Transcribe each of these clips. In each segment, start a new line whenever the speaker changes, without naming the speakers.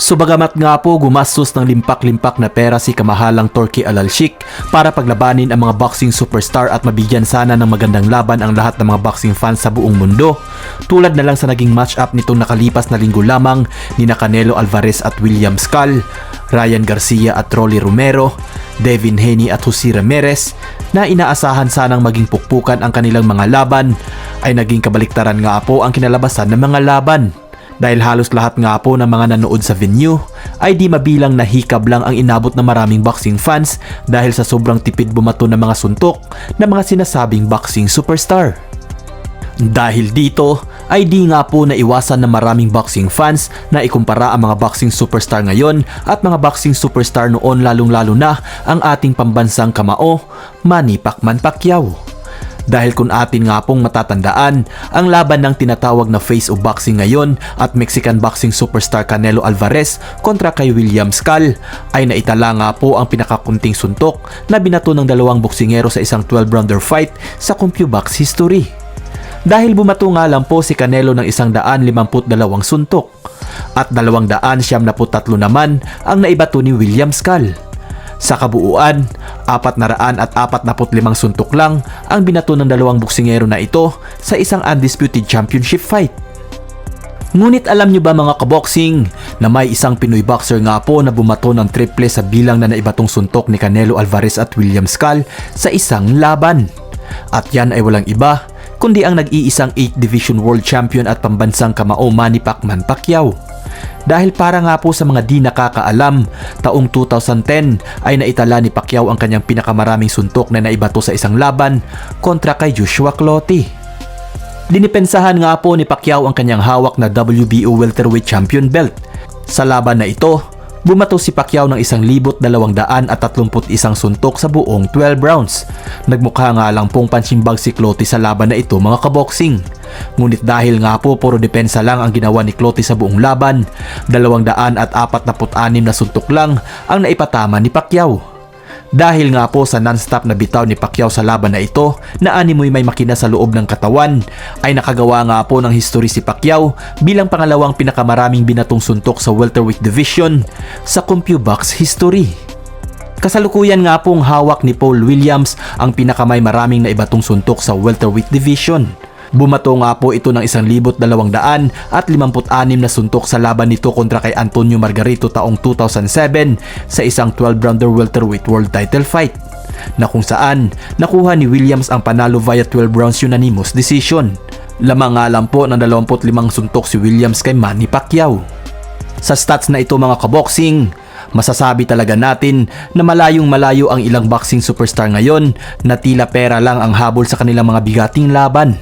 So bagamat nga po gumastos ng limpak-limpak na pera si kamahalang Turkey Alalshik para paglabanin ang mga boxing superstar at mabigyan sana ng magandang laban ang lahat ng mga boxing fans sa buong mundo. Tulad na lang sa naging match-up nitong nakalipas na linggo lamang ni Canelo Alvarez at William Skull, Ryan Garcia at Rolly Romero, Devin Haney at Jose Ramirez na inaasahan sanang maging pukpukan ang kanilang mga laban ay naging kabaliktaran nga po ang kinalabasan ng mga laban. Dahil halos lahat nga po ng mga nanood sa venue ay di mabilang na hikab lang ang inabot ng maraming boxing fans dahil sa sobrang tipid bumato ng mga suntok ng mga sinasabing boxing superstar. Dahil dito ay di nga po naiwasan ng maraming boxing fans na ikumpara ang mga boxing superstar ngayon at mga boxing superstar noon lalong-lalo na ang ating pambansang kamao, Manny Pacman Pacquiao. Dahil kung atin nga pong matatandaan, ang laban ng tinatawag na face of boxing ngayon at Mexican boxing superstar Canelo Alvarez kontra kay William Skull ay naitala nga po ang pinakakunting suntok na binato ng dalawang boksingero sa isang 12-rounder fight sa CompuBox history. Dahil bumato nga lang po si Canelo ng isang daan limamput dalawang suntok at dalawang daan siyam na tatlo naman ang naibato ni William Skull. Sa kabuuan, apat na raan at apat na limang suntok lang ang binato ng dalawang boksingero na ito sa isang undisputed championship fight. Ngunit alam nyo ba mga kaboxing na may isang Pinoy boxer nga po na bumato ng triple sa bilang na naibatong suntok ni Canelo Alvarez at William Skull sa isang laban. At yan ay walang iba kundi ang nag-iisang 8 Division World Champion at pambansang kamao Manny Pacman Pacquiao. Dahil para nga po sa mga di nakakaalam, taong 2010 ay naitala ni Pacquiao ang kanyang pinakamaraming suntok na naibato sa isang laban kontra kay Joshua Clottey. Dinipensahan nga po ni Pacquiao ang kanyang hawak na WBO welterweight champion belt. Sa laban na ito, bumato si Pacquiao ng 1,231 suntok sa buong 12 rounds. Nagmukha nga lang pong pansimbag si Clottey sa laban na ito mga kaboxing. Ngunit dahil nga po puro depensa lang ang ginawa ni Clottey sa buong laban, 246 na suntok lang ang naipatama ni Pacquiao. Dahil nga po sa non-stop na bitaw ni Pacquiao sa laban na ito na animoy may makina sa loob ng katawan ay nakagawa nga po ng history si Pacquiao bilang pangalawang pinakamaraming binatong suntok sa welterweight division sa CompuBox history. Kasalukuyan nga pong hawak ni Paul Williams ang pinakamay maraming naibatong suntok sa welterweight division. Bumato nga po ito ng 1,256 na suntok sa laban nito kontra kay Antonio Margarito taong 2007 sa isang 12-rounder welterweight world title fight na kung saan nakuha ni Williams ang panalo via 12 rounds unanimous decision. Lamang nga lang po ng 25 suntok si Williams kay Manny Pacquiao. Sa stats na ito mga kaboxing, masasabi talaga natin na malayong malayo ang ilang boxing superstar ngayon na tila pera lang ang habol sa kanilang mga bigating laban.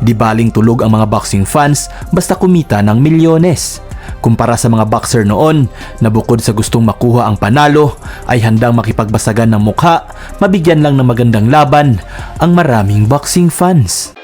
Di baling tulog ang mga boxing fans basta kumita ng milyones. Kumpara sa mga boxer noon na bukod sa gustong makuha ang panalo ay handang makipagbasagan ng mukha, mabigyan lang ng magandang laban ang maraming boxing fans.